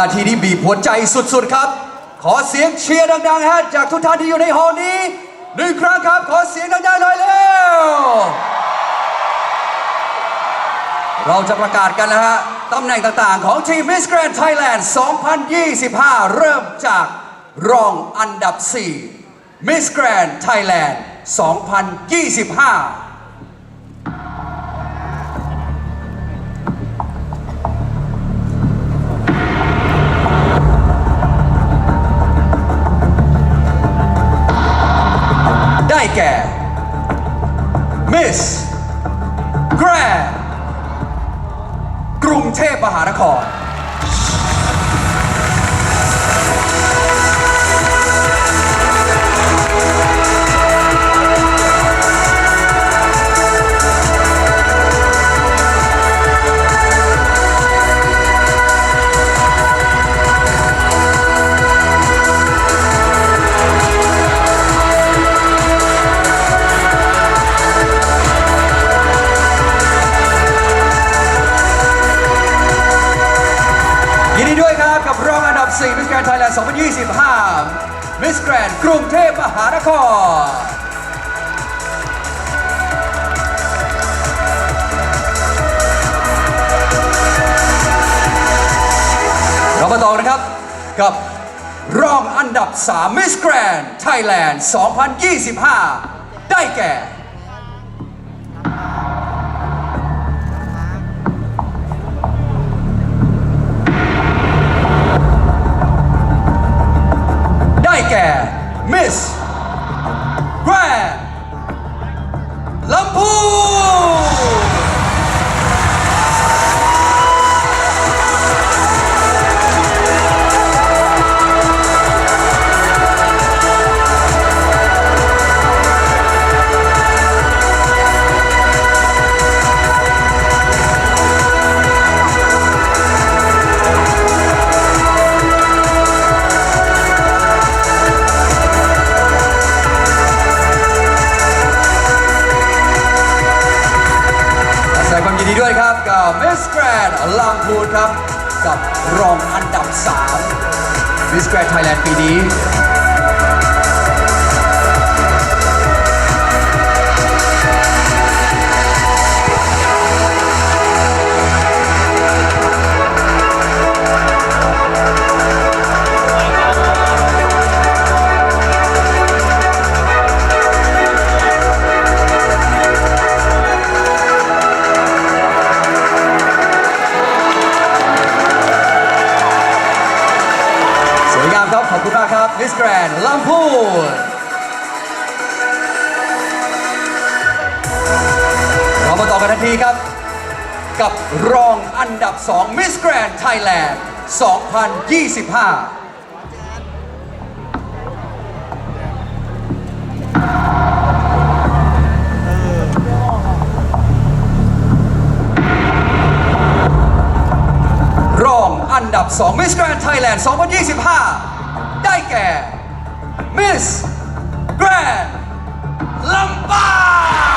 นาทีนี้บีบหัวใจสุดๆครับ ขอเสียงเชียร์ดังๆฮะจากทุกท่านที่อยู่ในหอลนี้หนึ่งครั้งครับ ขอเสียงดังๆหน่อยเร็วเราจะประกาศกันนะฮะตำแหน่งต่างๆ ของทีม Miss Grand Thailand 2025 เริ่มจากรองอันดับ 4 Miss Grand Thailand 2025 Miss Grand กรุงเทพมหานคร อันดับ4 Miss Grand Thailand 2025 Miss Grand กรุงเทพมหานคร เรามาต่อนะครับ กับรองอันดับ3 Miss Grand Thailand 2025 ได้แก่ นด์ลำพูนเรามาต่อกันทันทีครับ กับรองอันดับ2มิสแกรนด์ไทยแลนด์2025ันดับ 2 Miss Grand Thailand 2025 ได้แก่ Miss Grand ล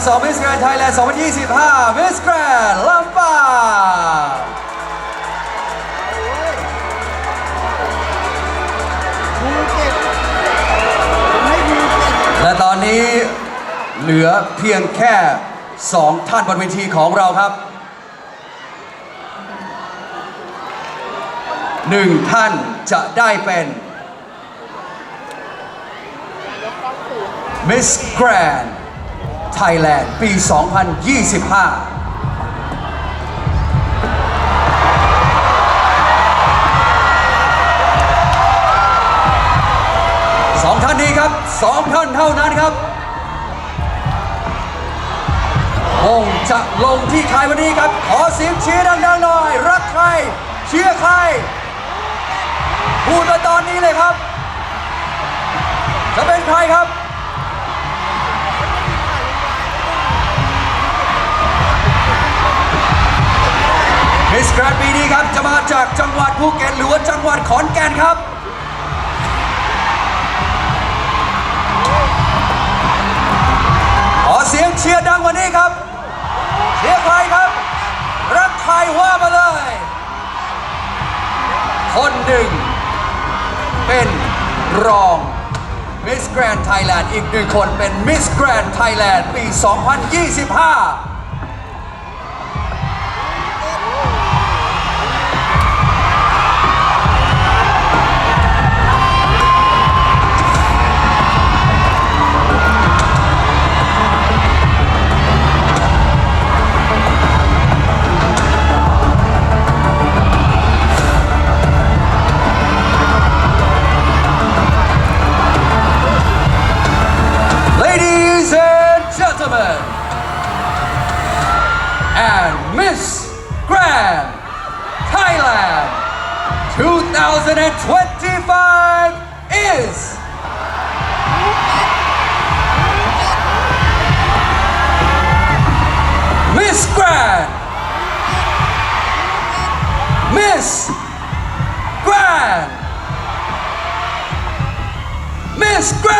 คืองอันดับ2 Miss Grand Thailand 2025 Miss Grand ลำปางและตอนนี้เหลือเพียงแค่ 2 ท่านบนเวทีของเราครับหนึ่งท่านจะได้เป็น ไทยแลนด์ปี 2025สองท่านนี้ครับสองท่านเท่านั้นครับคงจะลงที่ใคยวันนี้ครับ ขอเสียงเชียร์ดังๆหน่อย รักใคร เชียร์ใคร พูดมาตอนนี้เลยครับ จะเป็นใครครับ มิสแกรนปีนี้ครับจะมาจากจังหวัดภูเก็ตหรือว่าจังหวัดขอนแก่นครับขอเสียงเชียร์ดังกว่านี้ครับเชียร์ใครครับ รักใครว่ามาเลย คนหนึ่ง เป็นรองมิสแกรน n d ไทยแลนด์อีกหนึ่งคนเป็นมิสแกรน n d ไทยแลนด์ปี 2025 Miss Grand. Miss Grand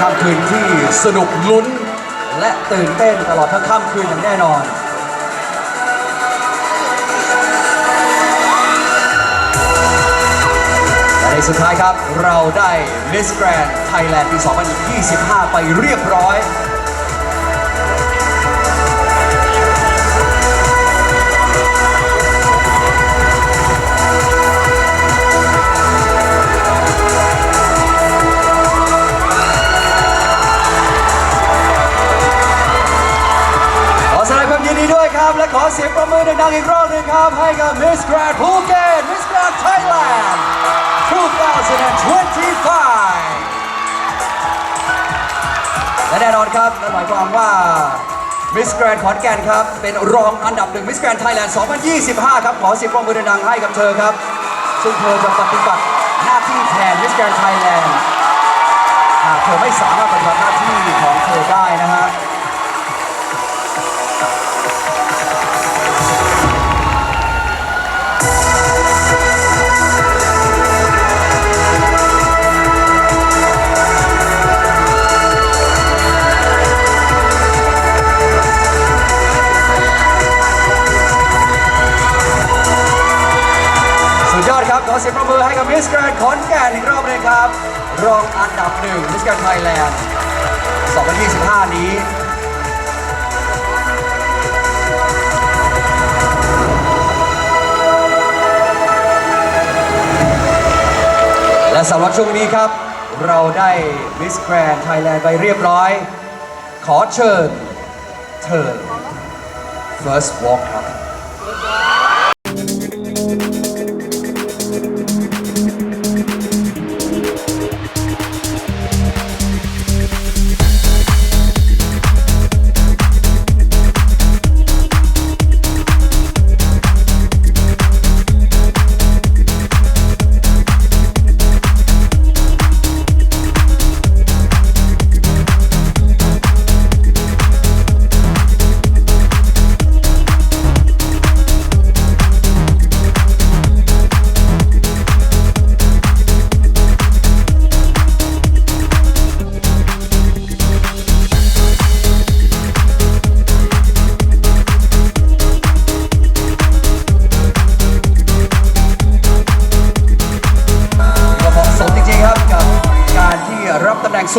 ค่ำคืนที่สนุกลุ้น และตื่นเต้นตลอดทั้งค่ำคืนอย่างแน่นอนและในสุดท้ายครับเราได้ Miss Grand Thailand ปี 2025 ไปเรียบร้อย งอีกรอบหนึงครับ ให้กับ Miss Grand Phuket Miss Grand Thailand 2025 และแน่นอนครับนั่นหมายความว่า Miss Grand ขอนแก่นครับ เป็นรองอันดับหนึ่ง Miss Grand Thailand 2025 ครับ ขอเสียงปรบมือดังให้กับเธอครับ ซึ่งเธอจะปฏิบัติหน้าที่แทน Miss Grand Thailand หากเธอไม่สามารถปฏิบัติหน้าที่ของเธอได้นะฮะ ขอเสียงประมือให้กับมิสแกรนขอนแก่นอีกรอบเลยครับ รองอันดับหนึ่งมิสแกรนไทยแลนด์ 2025 นี้ และสำหรับช่วงนี้ครับ เราได้มิสแกรนไทยแลนด์ไปเรียบร้อย ขอเชิญเธอ first walk ครับ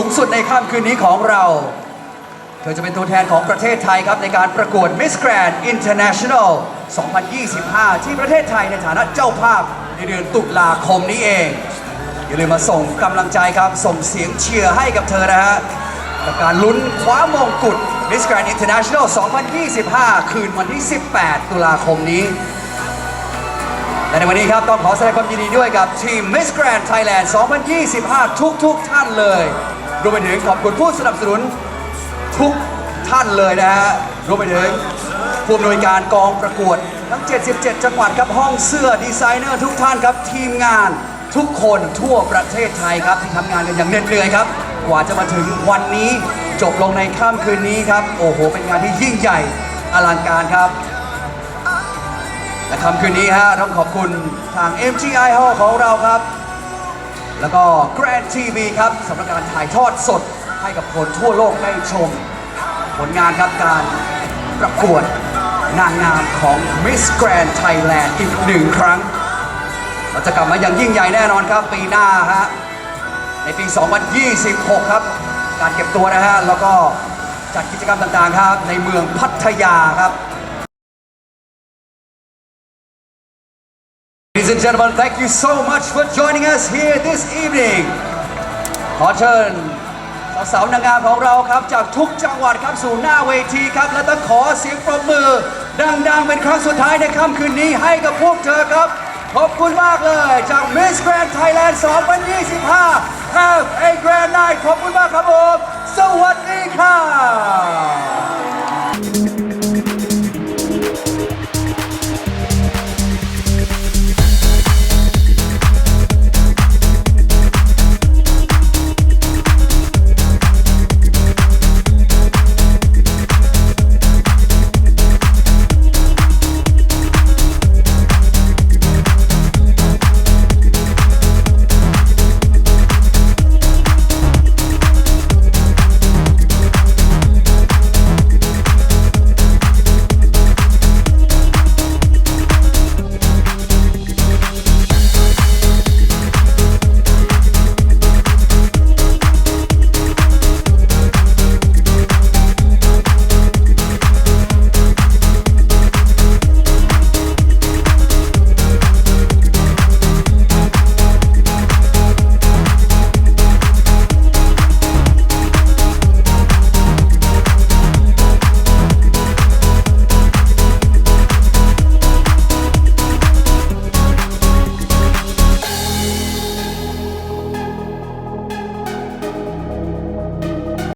สูงสุดในค่ำคืนนี้ของเรา เธอจะเป็นตัวแทนของประเทศไทยครับ ในการประกวด Miss Grand International 2025 ที่ประเทศไทยในฐานะเจ้าภาพในเดือนตุลาคมนี้เอง อย่าลืมมาส่งกำลังใจครับ ส่งเสียงเชียร์ให้กับเธอนะฮะกับการลุ้นคว้ามงกุฎ Miss Grand International 2025 คืนวันที่ 18 ตุลาคมนี้ และในวันนี้ครับ ต้องขอแสดงความยินดีด้วยกับทีม Miss Grand Thailand 2025 ทุกๆท่านเลย รวมไปถึงขอบคุณผู้สนับสนุนทุกท่านเลยนะฮะรวมไปถึงผู้อำนวยการกองประกวดทั้ง 77 จังหวัดครับห้องเสื้อดีไซเนอร์ทุกท่านครับทีมงานทุกคนทั่วประเทศไทยครับที่ทำงานกันอย่างเหน็ดเหนื่อยครับ กว่าจะมาถึงวันนี้จบลงในค่ำคืนนี้ครับ โอ้โห เป็นงานที่ยิ่งใหญ่อลังการครับ และค่ำคืนนี้ฮะต้องขอบคุณทาง MGI Hall ของเราครับ แล้วก็ Grand TV ครับสำหรับการถ่ายทอดสดให้กับคนทั่วโลกได้ชม ผลงานครับการประกวดนางงามของ Miss Grand Thailand อีกหนึ่งครั้ง เราจะกลับมาอย่างยิ่งใหญ่แน่นอนครับ ปีหน้าฮะในปี 2026 ครับ การเก็บตัวนะฮะ แล้วก็จัดกิจกรรมต่างๆครับ ในเมืองพัทยาครับ Ladies and gentlemen, thank you so much for joining us here this evening. ขอเชิญสาวนางงามของเราครับ จากทุกจังหวัดครับสู่หน้าเวทีครับ และต้องขอเสียงปรบมือ ดังๆ เป็นครั้งสุดท้ายในค่ำคืนนี้ให้กับพวกเธอครับ ขอบคุณมากเลยจาก Miss Grand Thailand 2025 Have a grand night ขอบคุณมากครับผม สวัสดีครับ